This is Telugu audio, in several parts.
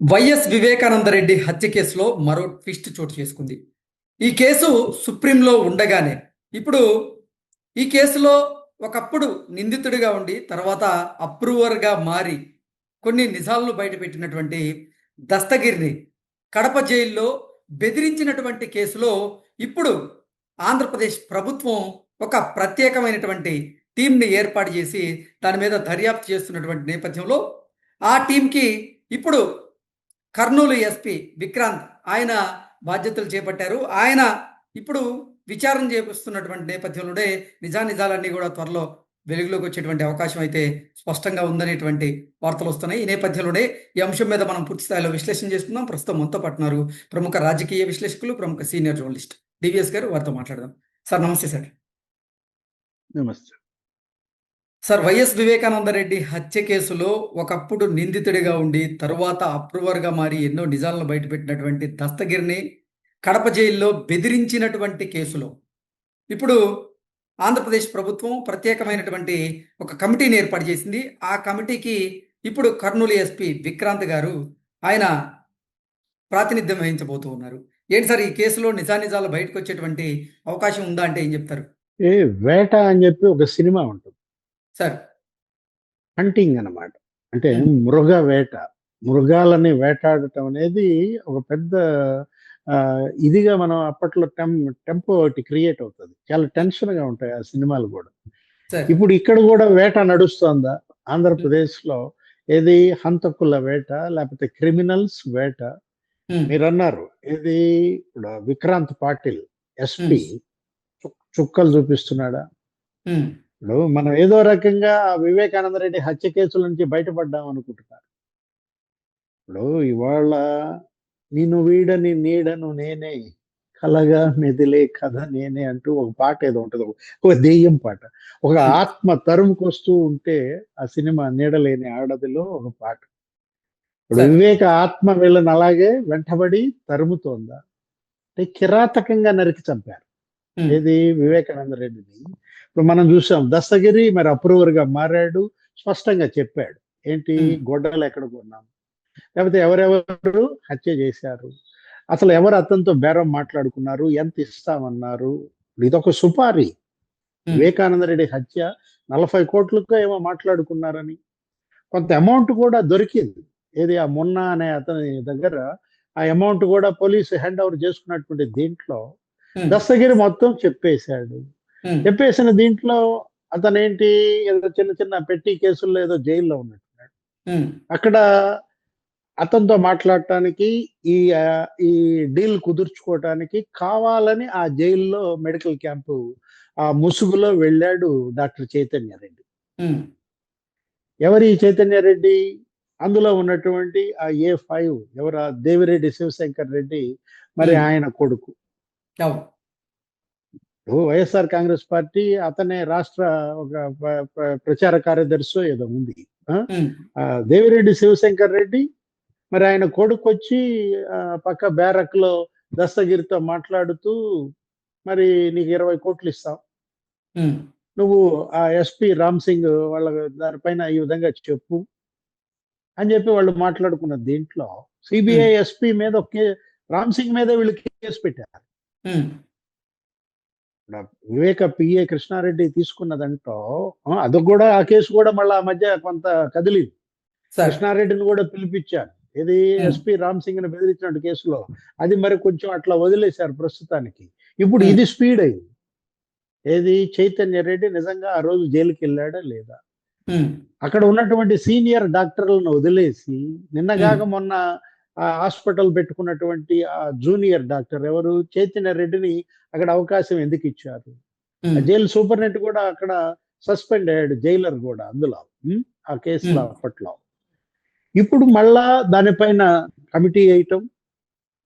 వైఎస్ వివేకానంద రెడ్డి హత్య కేసులో మరో ట్విస్ట్ చోటు చేసుకుంది. ఈ కేసు సుప్రీంలో ఉండగానే ఇప్పుడు ఈ కేసులో ఒకప్పుడు నిందితుడిగా ఉండి తర్వాత అప్రూవర్గా మారి కొన్ని నిజాలను బయటపెట్టినటువంటి దస్తగిరిని కడప జైల్లో బెదిరించినటువంటి కేసులో ఇప్పుడు ఆంధ్రప్రదేశ్ ప్రభుత్వం ఒక ప్రత్యేకమైనటువంటి టీంని ఏర్పాటు చేసి దాని మీద దర్యాప్తు చేస్తున్నటువంటి నేపథ్యంలో ఆ టీంకి ఇప్పుడు కర్నూలు ఎస్పీ విక్రాంత్ ఆయన బాధ్యతలు చేపట్టారు. ఆయన ఇప్పుడు విచారణ చేపిస్తున్నటువంటి నేపథ్యంలోనే నిజానిజాలన్నీ కూడా త్వరలో వెలుగులోకి వచ్చేటువంటి అవకాశం అయితే స్పష్టంగా ఉందనేటువంటి వార్తలు వస్తున్నాయి. ఈ నేపథ్యంలోనే ఈ అంశం మీద మనం పూర్తి స్థాయిలో విశ్లేషణ చేస్తున్నాం ప్రస్తుతం మనతో పట్టున్నారు ప్రముఖ రాజకీయ విశ్లేషకులు ప్రముఖ సీనియర్ జర్నలిస్ట్ డివిఎస్ గారు. వారితో మాట్లాడదాం. సార్ నమస్తే సార్. నమస్తే. సార్ వైఎస్ వివేకానంద రెడ్డి హత్య కేసులో ఒకప్పుడు నిందితుడిగా ఉండి తరువాత అప్రూవర్గా మారి ఎన్నో నిజాలను బయటపెట్టినటువంటి దస్తగిరిని కడప జైల్లో బెదిరించినటువంటి కేసులో. ఇప్పుడు ఆంధ్రప్రదేశ్ ప్రభుత్వం ప్రత్యేకమైనటువంటి ఒక కమిటీని ఏర్పాటు చేసింది. ఆ కమిటీకి ఇప్పుడు కర్నూలు ఎస్పీ విక్రాంత్ గారు ఆయన ప్రాతినిధ్యం వహించబోతూ ఉన్నారు. ఏంటి సార్ ఈ కేసులో నిజానిజాలు బయటకు వచ్చేటువంటి అవకాశం ఉందా అంటే ఏం చెప్తారు? ఏ వేట అని చెప్పి ఒక సినిమా ఉంటుంది. సార్. హంటింగ్ అన్నమాట. అంటే. మృగ వేట. మృగాలని వేటాడటం అనేది ఒక పెద్ద ఇదిగా మనం అప్పట్లో టెం టెంపో ఒకటి క్రియేట్ అవుతుంది. చాలా టెన్షన్గా ఉంటాయి ఆ సినిమాలు కూడా. ఇప్పుడు ఇక్కడ కూడా వేట నడుస్తోందా? ఆంధ్రప్రదేశ్లో ఏది హంతకుల వేట లేకపోతే క్రిమినల్స్ వేట? మీరు అన్నారు ఇది ఇప్పుడు విక్రాంత్ పాటిల్ ఎస్పీ. చుక్కలు చూపిస్తున్నాడా? ఇప్పుడు మనం ఏదో రకంగా వివేకానంద రెడ్డి హత్య కేసుల నుంచి బయటపడ్డాం అనుకుంటున్నారు. ఇప్పుడు ఇవాళ నేను వీడని నీడను నేనే కలగా మెదిలే కథ నేనే అంటూ ఒక పాట ఏదో ఉంటుంది. ఒక- దెయ్యం పాట. ఒక ఆత్మ తరుముకొస్తూ ఉంటే ఆ సినిమా నీడలేని ఆడదిలో ఒక పాట. ఇప్పుడు. వివేక ఆత్మ వీళ్ళని అలాగే వెంటబడి తరుముతోందా? అంటే కిరాతకంగా నరికి చంపారు. ఏది? వివేకానంద రెడ్డిని ఇప్పుడు మనం చూసాం దస్తగిరి మరి అప్రూవర్గా మారాడు స్పష్టంగా చెప్పాడు. ఏంటి. గొడ్డలు ఎక్కడ కొన్నాం? లేకపోతే ఎవరెవరు హత్య చేశారు? అసలు ఎవరు అతనితో బేరం మాట్లాడుకున్నారు? ఎంత ఇస్తామన్నారు? ఇదొక సుపారీ. వివేకానంద రెడ్డి హత్య నలభై కోట్లకు ఏమో మాట్లాడుకున్నారని. కొంత అమౌంట్ కూడా దొరికింది. ఏది? ఆ మొన్న అనే అతని దగ్గర ఆ అమౌంట్ కూడా పోలీసు హ్యాండ్ ఓవర్ చేసుకున్నటువంటి దీంట్లో దస్తగిరి మొత్తం చెప్పేశాడు. ఉమ్, చెప్పేసిన దీంట్లో అతను ఏంటి ఏదో చిన్న చిన్న పెట్టి కేసుల్లో ఏదో జైల్లో ఉన్నట్టున్నాడు. ఉమ్, అక్కడ అతనితో మాట్లాడటానికి ఈ ఈ డీల్ కుదుర్చుకోవటానికి కావాలని ఆ జైల్లో మెడికల్ క్యాంపు ఆ ముసుగులో వెళ్ళాడు డాక్టర్ చైతన్య రెడ్డి. ఎవరి చైతన్య రెడ్డి? అందులో ఉన్నటువంటి ఆ ఏ ఫైవ్ ఎవరు? దేవిరెడ్డి శివశంకర్ రెడ్డి మరి Hmm. ఆయన కొడుకు. అవును. వైఎస్ఆర్ కాంగ్రెస్ పార్టీ అతనే రాష్ట్ర ఒక ప్ర- ప్ర- ప్రచార కార్యదర్శి ఏదో ఉంది. దేవిరెడ్డి శివశంకర్ రెడ్డి మరి ఆయన కొడుకు వచ్చి పక్క బ్యారక్లో దస్తగిరితో మాట్లాడుతూ మరి నీకు ఇరవై కోట్లు ఇస్తాం. నువ్వు ఆ ఎస్పి రామ్ సింగ్ వాళ్ళ దానిపైన ఈ విధంగా చెప్పు అని చెప్పి వాళ్ళు మాట్లాడుకున్న దీంట్లో సిబిఐ ఎస్పీ మీద రామ్ సింగ్ మీద వీళ్ళు కేసు పెట్టారు. వివేక పిఏ కృష్ణారెడ్డి తీసుకున్నదంటో ఆ, అది కూడా ఆ కేసు కూడా మళ్ళీ ఆ మధ్య కొంత కదిలింది. కృష్ణారెడ్డిని కూడా పిలిపించారు. ఇది. ఎస్పి రామ్ సింగ్ని బెదిరించిన కేసులో అది మరి కొంచెం అట్లా వదిలేశారు ప్రస్తుతానికి. ఇప్పుడు. ఇది స్పీడ్ అయింది. ఏది చైతన్య రెడ్డి నిజంగా ఆ రోజు జైలుకి వెళ్ళాడా లేదా? అక్కడ ఉన్నటువంటి సీనియర్ డాక్టర్లను వదిలేసి నిన్నగాక మొన్న హాస్పిటల్ పెట్టుకున్నటువంటి ఆ జూనియర్ డాక్టర్ ఎవరు? చైతన్య రెడ్డిని అక్కడ అవకాశం ఎందుకు ఇచ్చారు? జైలు సూపరింటెండెంట్ కూడా అక్కడ సస్పెండ్ అయ్యాడు జైలర్ కూడా అందులో? ఆ కేసులో. అప్పట్లో. ఇప్పుడు మళ్ళా దానిపైన కమిటీ వేయటం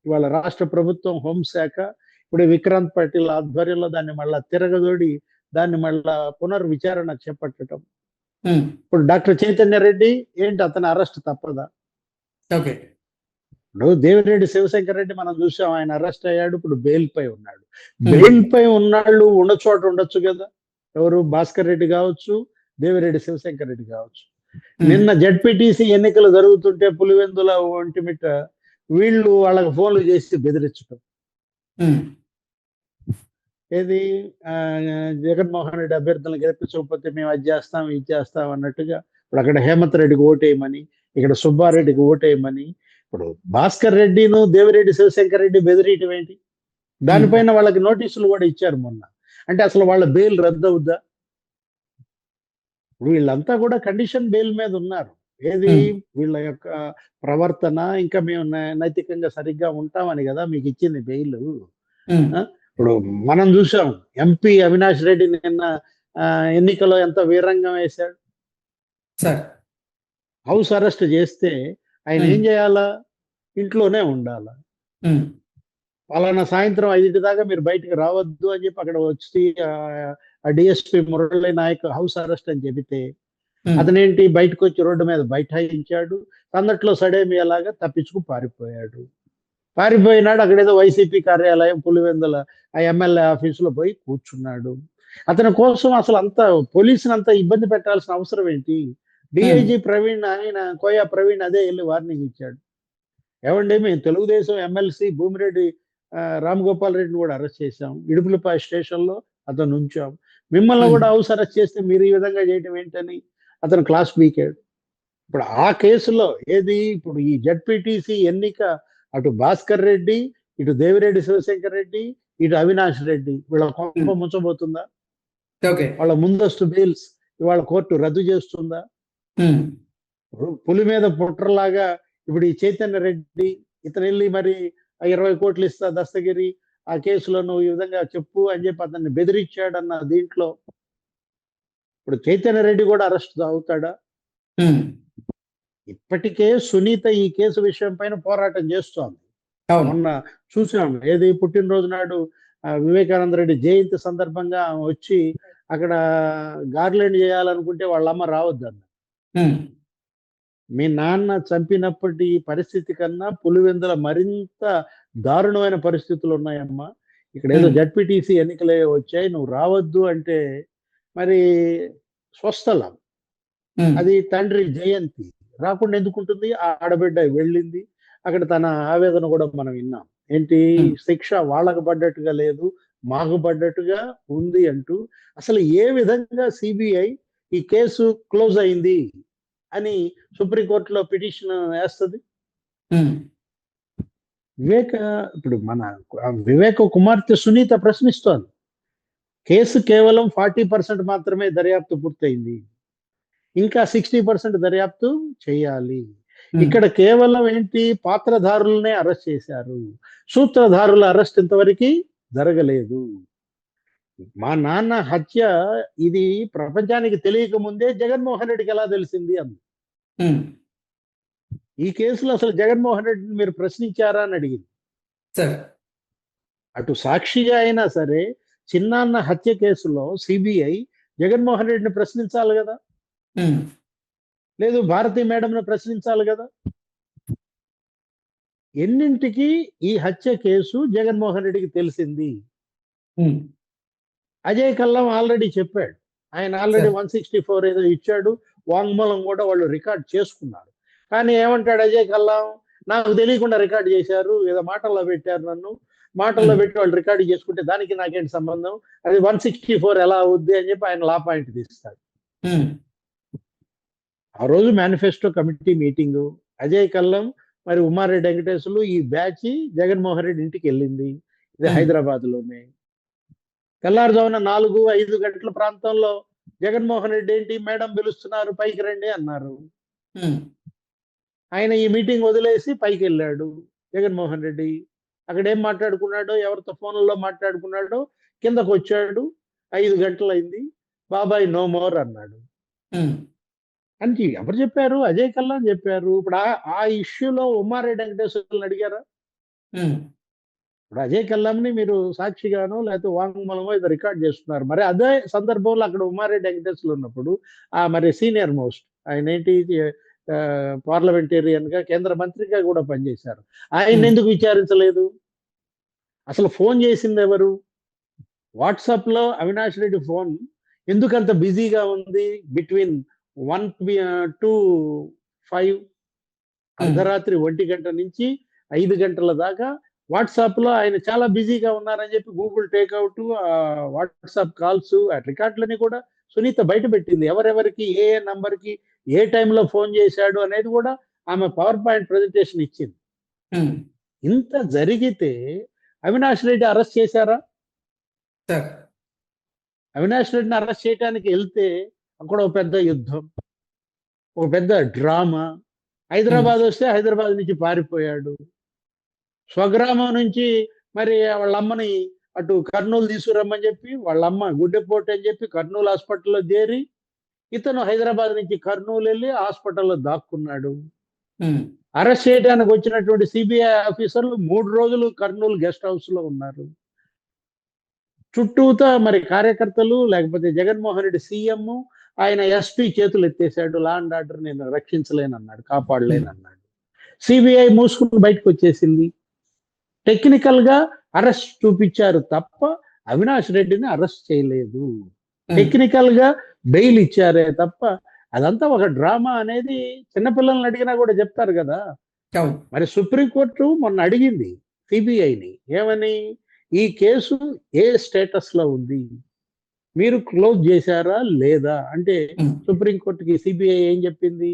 ఇవాళ రాష్ట్ర ప్రభుత్వం హోంశాఖ ఇప్పుడు విక్రాంత్ పాటిల్ ఆధ్వర్యంలో దాన్ని మళ్ళా తిరగదోడి దాన్ని మళ్ళా పునర్విచారణ చేపట్టడం ఇప్పుడు డాక్టర్ చైతన్య రెడ్డి ఏంటి అతని అరెస్ట్ తప్పదా? ఓకే. ఇప్పుడు దేవిరెడ్డి శివశంకర్ రెడ్డి మనం చూసాం ఆయన అరెస్ట్ అయ్యాడు ఇప్పుడు బెయిల్ పై ఉన్నాడు. బెయిల్ పై ఉన్నాళ్ళు ఉన్న చోట ఉండొచ్చు కదా? ఎవరు? భాస్కర్ రెడ్డి కావచ్చు దేవిరెడ్డి శివశంకర్ రెడ్డి కావచ్చు. నిన్న జడ్పీటీసీ ఎన్నికలు జరుగుతుంటే పులివెందుల ఒంటిమిట్ట వీళ్ళు వాళ్ళకి ఫోన్లు చేసి బెదిరించడం ఉమ్, ఏది? ఆ, జగన్మోహన్ రెడ్డి అభ్యర్థులను గెలిపించకపోతే మేము అది చేస్తాం ఇది చేస్తాం అన్నట్టుగా ఇప్పుడు అక్కడ హేమంత్ రెడ్డికి ఓటేయమని ఇక్కడ సుబ్బారెడ్డికి ఓటేయమని ఇప్పుడు భాస్కర్ రెడ్డిను దేవిరెడ్డి శివశంకర్ రెడ్డి బెదిరియటం ఏంటి? దానిపైన వాళ్ళకి నోటీసులు కూడా ఇచ్చారు మొన్న. అంటే అసలు వాళ్ళ బెయిల్ రద్దు అవుద్దా ఇప్పుడు వీళ్ళంతా కూడా కండిషన్ బెయిల్ మీద ఉన్నారు. ఏది? Hmm. వీళ్ళ యొక్క ప్రవర్తన ఇంకా మేము నైతికంగా సరిగ్గా ఉంటామని కదా మీకు ఇచ్చింది బెయిల్. ఉమ్, ఇప్పుడు మనం చూసాం ఎంపీ అవినాష్ రెడ్డి నిన్న ఎన్నికలో ఎంత వీరంగం వేశాడు? హౌస్ అరెస్ట్ చేస్తే ఆయన. ఏం చేయాలా? ఇంట్లోనే ఉండాలా? పలానా సాయంత్రం ఐదింటి దాకా మీరు బయటకు రావద్దు అని చెప్పి అక్కడ వచ్చి ఆ DSP Murali Naik house arrest అని చెబితే అతనేంటి? బయటకు వచ్చి రోడ్డు మీద బైఠాయించాడు. అందట్లో సడేమి అలాగా తప్పించుకు పారిపోయాడు. పారిపోయినాడు. అక్కడేదో వైసీపీ కార్యాలయం పులివెందుల ఆ ఎమ్మెల్యే ఆఫీసులో పోయి కూర్చున్నాడు. అతని కోసం అసలు అంత పోలీసుని అంత ఇబ్బంది పెట్టాల్సిన అవసరం ఏంటి? డిఐజీ ప్రవీణ్ ఆయన కోయా ప్రవీణ్ అదే వెళ్ళి వార్నింగ్ ఇచ్చాడు. ఏమండి మేము తెలుగుదేశం ఎమ్మెల్సీ భూమిరెడ్డి రామ్ గోపాల్ రెడ్డిని కూడా అరెస్ట్ చేశాం. ఇడుపులపై స్టేషన్లో అతను ఉంచాం. మిమ్మల్ని. కూడా హౌస్ అరెస్ట్ చేస్తే మీరు ఈ విధంగా చేయటం ఏంటని అతను క్లాస్ పీకాడు. ఇప్పుడు ఆ కేసులో ఏది? ఇప్పుడు ఈ జడ్పీటీసీ ఎన్నిక అటు భాస్కర్ రెడ్డి ఇటు దేవిరెడ్డి శివశంకర్ రెడ్డి ఇటు అవినాష్ రెడ్డి వీళ్ళ కొంప. ముంచబోతుందా? వాళ్ళ ముందస్తు బెయిల్స్ ఇవాళ కోర్టు రద్దు చేస్తుందా? పులి మీద పుట్రలాగా ఇప్పుడు ఈ చైతన్య రెడ్డి ఇతను వెళ్ళి మరి ఇరవై కోట్లు ఇస్తా దస్తగిరి ఆ కేసులో నువ్వు ఈ విధంగా చెప్పు అని చెప్పి అతన్ని బెదిరించాడన్న దీంట్లో ఇప్పుడు చైతన్య రెడ్డి కూడా అరెస్ట్ అవుతాడా? ఇప్పటికే సునీత ఈ కేసు విషయం పైన పోరాటం చేస్తోంది. మొన్న చూసాం ఏది పుట్టినరోజు నాడు వివేకానంద రెడ్డి జయంతి సందర్భంగా వచ్చి అక్కడ గార్లెండ్ చేయాలనుకుంటే వాళ్ళ అమ్మ రావద్దన్న ఉమ్, మీ నాన్న చంపినప్పటి పరిస్థితి కన్నా పులివెందుల మరింత దారుణమైన పరిస్థితులు ఉన్నాయమ్మా. ఇక్కడ ఏదో. జడ్పీటీసీ ఎన్నికలే వచ్చాయి నువ్వు రావద్దు అంటే మరి స్వస్థలం. అది తండ్రి జయంతి. రాకుండా ఎందుకుంటుంది? ఆ ఆడబిడ్డ వెళ్ళింది. అక్కడ తన ఆవేదన కూడా మనం విన్నాం. ఏంటి. శిక్ష వాళ్ళకు పడ్డట్టుగా లేదు మాకు పడ్డట్టుగా ఉంది అంటూ. అసలు ఏ విధంగా సిబిఐ ఈ కేసు క్లోజ్ అయింది అని సుప్రీంకోర్టులో పిటిషన్ వేస్తుంది? వివేక ఇప్పుడు మన వివేక కుమార్తె సునీత ప్రశ్నిస్తోంది. కేసు కేవలం ఫార్టీ పర్సెంట్ మాత్రమే దర్యాప్తు పూర్తయింది. ఇంకా సిక్స్టీ పర్సెంట్ దర్యాప్తు చేయాలి. ఇక్కడ కేవలం ఏంటి? పాత్రధారులనే అరెస్ట్ చేశారు. సూత్రధారుల అరెస్ట్ ఇంతవరకు జరగలేదు. మా నాన్న హత్య ఇది ప్రపంచానికి తెలియక ముందే జగన్మోహన్ రెడ్డికి ఎలా తెలిసింది అంది. ఈ కేసులో అసలు జగన్మోహన్ రెడ్డిని మీరు ప్రశ్నించారా అని అడిగింది. అటు సాక్షిగా అయినా సరే చిన్నాన్న హత్య కేసులో సిబిఐ జగన్మోహన్ రెడ్డిని ప్రశ్నించాలి కదా. లేదు భారతీ మేడంను ప్రశ్నించాలి కదా. ఎన్నింటికి ఈ హత్య కేసు జగన్మోహన్ రెడ్డికి తెలిసింది? అజయ్ కల్లం ఆల్రెడీ చెప్పాడు. ఆయన ఆల్రెడీ. వన్ సిక్స్టీ ఫోర్ ఏదో ఇచ్చాడు. వాంగ్మూలం కూడా వాళ్ళు రికార్డ్ చేసుకున్నారు. కానీ ఏమంటాడు అజయ్ కల్లం? నాకు తెలియకుండా రికార్డ్ చేశారు. ఏదో మాటల్లో పెట్టారు నన్ను. మాటల్లో. పెట్టి వాళ్ళు రికార్డ్ చేసుకుంటే దానికి నాకేంటి సంబంధం? అది వన్ సిక్స్టీ ఫోర్ ఎలా అవుద్ది అని చెప్పి ఆయన లా పాయింట్ తీస్తాడు. ఆ రోజు manifesto committee meeting. Ajay Kallam మరి ఉమారెడ్డి వెంకటేశ్వర్లు ఈ బ్యాచ్ జగన్మోహన్ రెడ్డి ఇంటికి వెళ్ళింది. ఇది. హైదరాబాద్లోనే తెల్లారుజామున నాలుగు ఐదు గంటల ప్రాంతంలో జగన్మోహన్ రెడ్డి ఏంటి? మేడం పిలుస్తున్నారు పైకి రండి అన్నారు. ఆయన ఈ మీటింగ్ వదిలేసి పైకి వెళ్ళాడు జగన్మోహన్ రెడ్డి. అక్కడ ఏం మాట్లాడుకున్నాడో ఎవరితో ఫోన్లో మాట్లాడుకున్నాడో కిందకు వచ్చాడు. ఐదు గంటలైంది. బాబాయ్ నో మోర్ అన్నాడు. అని ఎవరు చెప్పారు? అజయ్ కల్లాన్ చెప్పారు. ఇప్పుడు ఆ- ఇష్యూలో ఉమారెడ్డి వెంకటేశ్వర్ని అడిగారా? ఇప్పుడు అజయ్ కల్లాంని మీరు సాక్షిగానో లేకపోతే వాంగ్మూలమో ఇది రికార్డ్ చేస్తున్నారు. మరి అదే సందర్భంలో అక్కడ ఉమారెడ్డి వెంకటేశ్వర్లు ఉన్నప్పుడు ఆ మరి సీనియర్ మోస్ట్ ఆయన ఏంటి పార్లమెంటేరియన్గా కేంద్ర మంత్రిగా కూడా పనిచేశారు. ఆయన ఎందుకు విచారించలేదు? అసలు ఫోన్ చేసింది ఎవరు? వాట్సాప్లో అవినాష్ రెడ్డి ఫోన్ ఎందుకంత బిజీగా ఉంది? బిట్వీన్ వన్ టు ఫైవ్ అర్ధరాత్రి ఒంటి గంట నుంచి ఐదు గంటల దాకా వాట్సాప్లో ఆయన చాలా బిజీగా ఉన్నారని చెప్పి గూగుల్ టేక్అవుట్ వాట్సాప్ కాల్స్ ఆ రికార్డులని కూడా సునీత బయట పెట్టింది. ఎవరెవరికి ఏ ఏ నంబర్కి ఏ టైంలో ఫోన్ చేశాడు అనేది కూడా ఆమె పవర్ పాయింట్ ప్రజెంటేషన్ ఇచ్చింది. ఇంత జరిగితే అవినాష్ రెడ్డి అరెస్ట్ చేశారా? అవినాష్ రెడ్డిని అరెస్ట్ చేయడానికి వెళ్తే అక్కడ ఒక పెద్ద యుద్ధం ఒక పెద్ద డ్రామా. హైదరాబాద్ వస్తే హైదరాబాద్ నుంచి పారిపోయాడు. స్వగ్రామం నుంచి మరి వాళ్ళ అమ్మని అటు కర్నూలు తీసుకురమ్మని చెప్పి వాళ్ళ అమ్మ గుడ్డెపోటు అని చెప్పి కర్నూలు హాస్పిటల్లో చేరి ఇతను హైదరాబాద్ నుంచి కర్నూలు వెళ్ళి హాస్పిటల్లో దాక్కున్నాడు. అరెస్ట్ చేయడానికి వచ్చినటువంటి సిబిఐ ఆఫీసర్లు మూడు రోజులు కర్నూలు గెస్ట్ హౌస్లో ఉన్నారు. చుట్టూతా మరి కార్యకర్తలు లేకపోతే జగన్మోహన్ రెడ్డి సీఎం ఆయన ఎస్పీ చేతులు ఎత్తేసాడు లా అండ్ ఆర్డర్ నేను రక్షించలేనన్నాడు కాపాడలేనన్నాడు. సిబిఐ మూసుకుని బయటకు వచ్చేసింది. టెక్నికల్గా అరెస్ట్ చూపించారు తప్ప అవినాష్ రెడ్డిని అరెస్ట్ చేయలేదు. ఉమ్, టెక్నికల్గా బెయిల్ ఇచ్చారే తప్ప అదంతా ఒక డ్రామా అనేది చిన్నపిల్లల్ని అడిగినా కూడా చెప్తారు కదా. మరి సుప్రీంకోర్టు మొన్న అడిగింది సిబిఐని ఏమని? ఈ కేసు ఏ స్టేటస్లో ఉంది? మీరు క్లోజ్ చేశారా లేదా? అంటే ఉమ్, సుప్రీంకోర్టుకి సిబిఐ ఏం చెప్పింది?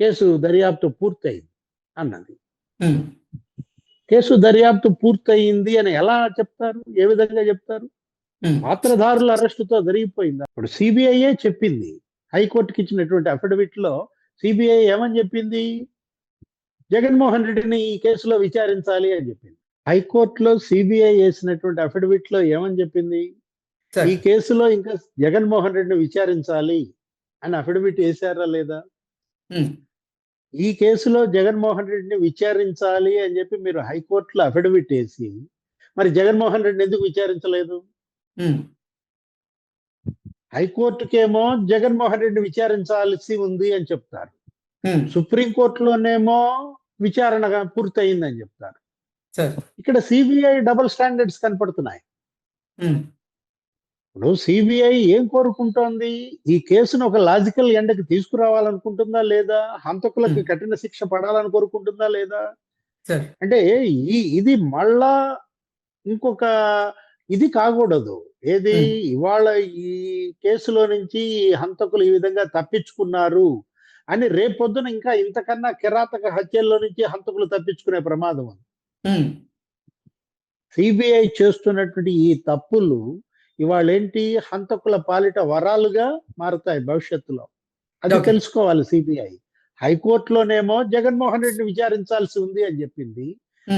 కేసు దర్యాప్తు పూర్తయింది అన్నది. ఉమ్, కేసు దర్యాప్తు పూర్తయింది అని ఎలా చెప్తారు? ఏ విధంగా చెప్తారు? ఉమ్, పాత్రధారుల అరెస్టుతో జరిగిపోయింది? ఇప్పుడు సిబిఐయే చెప్పింది. హైకోర్టుకి ఇచ్చినటువంటి అఫిడవిట్లో సిబిఐ ఏమని చెప్పింది? జగన్మోహన్ రెడ్డిని ఈ కేసులో విచారించాలి అని చెప్పింది. హైకోర్టులో సిబిఐ వేసినటువంటి అఫిడవిట్లో ఏమని చెప్పింది? ఈ కేసులో ఇంకా జగన్మోహన్ రెడ్డిని విచారించాలి అని అఫిడవిట్ వేశారా లేదా? ఈ కేసులో జగన్మోహన్ రెడ్డిని విచారించాలి అని చెప్పి మీరు హైకోర్టులో అఫిడవిట్ వేసి మరి జగన్మోహన్ రెడ్డిని ఎందుకు విచారించలేదు? హైకోర్టుకేమో జగన్మోహన్ రెడ్డి విచారించాల్సి ఉంది అని చెప్తారు. సుప్రీంకోర్టులోనేమో విచారణ పూర్తయిందని చెప్తారు. ఇక్కడ సిబిఐ డబుల్ స్టాండర్డ్స్ కనపడుతున్నాయి. ఇప్పుడు సిబిఐ ఏం కోరుకుంటోంది? ఈ కేసును ఒక లాజికల్ ఎండకి తీసుకురావాలనుకుంటుందా లేదా? హంతకులకు Hmm. కఠిన శిక్ష పడాలని కోరుకుంటుందా లేదా? అంటే ఈ ఇది మళ్ళా ఇంకొక ఇది కాకూడదు. ఏది? Hmm. ఇవాళ ఈ కేసులో నుంచి హంతకులు ఈ విధంగా తప్పించుకున్నారు అని రేపొద్దున ఇంకా ఇంతకన్నా కిరాతక హత్యల్లో నుంచి హంతకులు తప్పించుకునే ప్రమాదం సిబిఐ చేస్తున్నటువంటి ఈ తప్పులు ఇవాళ ఏంటి హంతకుల పాలిట వరాలుగా మారుతాయి భవిష్యత్తులో. అది. తెలుసుకోవాలి సిబిఐ. హైకోర్టులోనేమో జగన్మోహన్ రెడ్డిని విచారించాల్సి ఉంది అని చెప్పింది.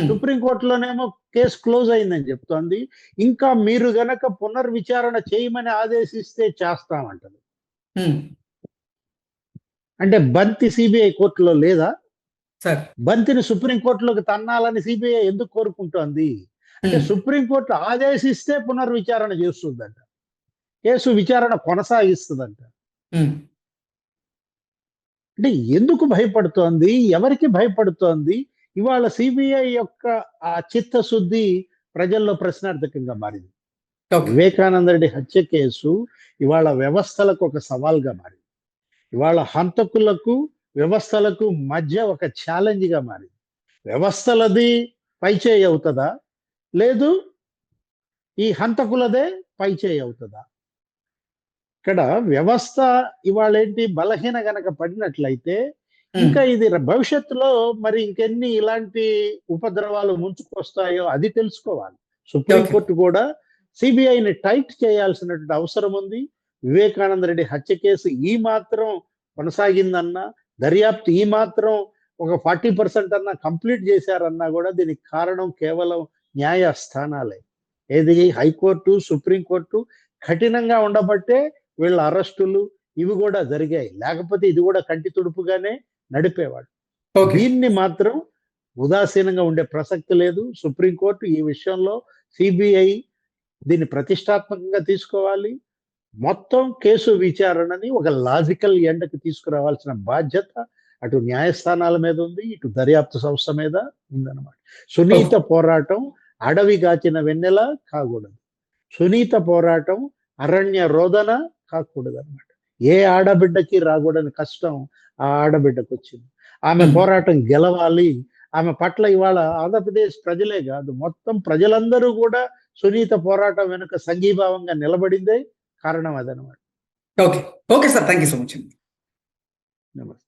సుప్రీంకోర్టులోనేమో కేసు క్లోజ్ అయిందని చెప్తోంది. ఇంకా మీరు గనక పునర్విచారణ చేయమని ఆదేశిస్తే చేస్తామంటది. అంటే బంతి సిబిఐ కోర్టులో లేదా? బంతిని సుప్రీంకోర్టులోకి తన్నాలని సిబిఐ ఎందుకు కోరుకుంటోంది? అంటే సుప్రీంకోర్టు ఆదేశిస్తే పునర్విచారణ చేస్తుందంట. కేసు విచారణ కొనసాగిస్తుందంట. అంటే ఎందుకు భయపడుతోంది? ఎవరికి భయపడుతోంది? ఇవాళ సిబిఐ యొక్క ఆ చిత్తశుద్ధి ప్రజల్లో ప్రశ్నార్థకంగా మారింది. వివేకానంద రెడ్డి హత్య కేసు ఇవాళ వ్యవస్థలకు ఒక సవాల్గా మారింది. ఇవాళ హంతకులకు వ్యవస్థలకు మధ్య ఒక ఛాలెంజ్గా మారింది. వ్యవస్థలది పైచేయి అవుతుందా? లేదు ఈ హంతకులదే పైచేయి అవుతుందా? ఇక్కడ వ్యవస్థ ఇవాళ ఏంటి బలహీన గనక పడినట్లయితే ఇంకా ఇది భవిష్యత్తులో మరి ఇంకెన్ని ఇలాంటి ఉపద్రవాలు ముంచుకొస్తాయో అది తెలుసుకోవాలి. సుప్రీంకోర్టు కూడా సిబిఐని టైట్ చేయాల్సినటువంటి అవసరం ఉంది. వివేకానంద రెడ్డి హత్య కేసు ఈ మాత్రం కొనసాగిందన్నా దర్యాప్తు ఈ మాత్రం ఒక ఫార్టీ పర్సెంట్ అన్నా కంప్లీట్ చేశారన్నా కూడా దీనికి కారణం కేవలం న్యాయస్థానాలే. ఏది హైకోర్టు సుప్రీంకోర్టు కఠినంగా ఉండబట్టే వీళ్ళ అరెస్టులు ఇవి కూడా జరిగాయి. లేకపోతే ఇది కూడా కంటి తుడుపుగానే నడిపేవాడు. దీన్ని మాత్రం ఉదాసీనంగా ఉండే ప్రసక్తి లేదు. సుప్రీంకోర్టు ఈ విషయంలో సిబిఐ దీన్ని ప్రతిష్టాత్మకంగా తీసుకోవాలి. మొత్తం కేసు విచారణని ఒక లాజికల్ ఎండకి తీసుకురావాల్సిన బాధ్యత అటు న్యాయస్థానాల మీద ఉంది ఇటు దర్యాప్తు సంస్థ మీద ఉందన్నమాట. సునీత పోరాటం అడవి గాచిన వెన్నెల కాకూడదు. సునీత పోరాటం అరణ్య రోదన కాకూడదు అనమాట ఏ ఆడబిడ్డకి రాకూడని కష్టం ఆ ఆడబిడ్డకు వచ్చింది ఆమె. పోరాటం గెలవాలి. ఆమె పట్ల ఇవాళ ఆంధ్రప్రదేశ్ ప్రజలే కాదు మొత్తం ప్రజలందరూ కూడా సునీత పోరాటం వెనుక సంఘీభావంగా నిలబడిందే కారణం అదనమాట okay. Okay sir. Thank you so much namaste.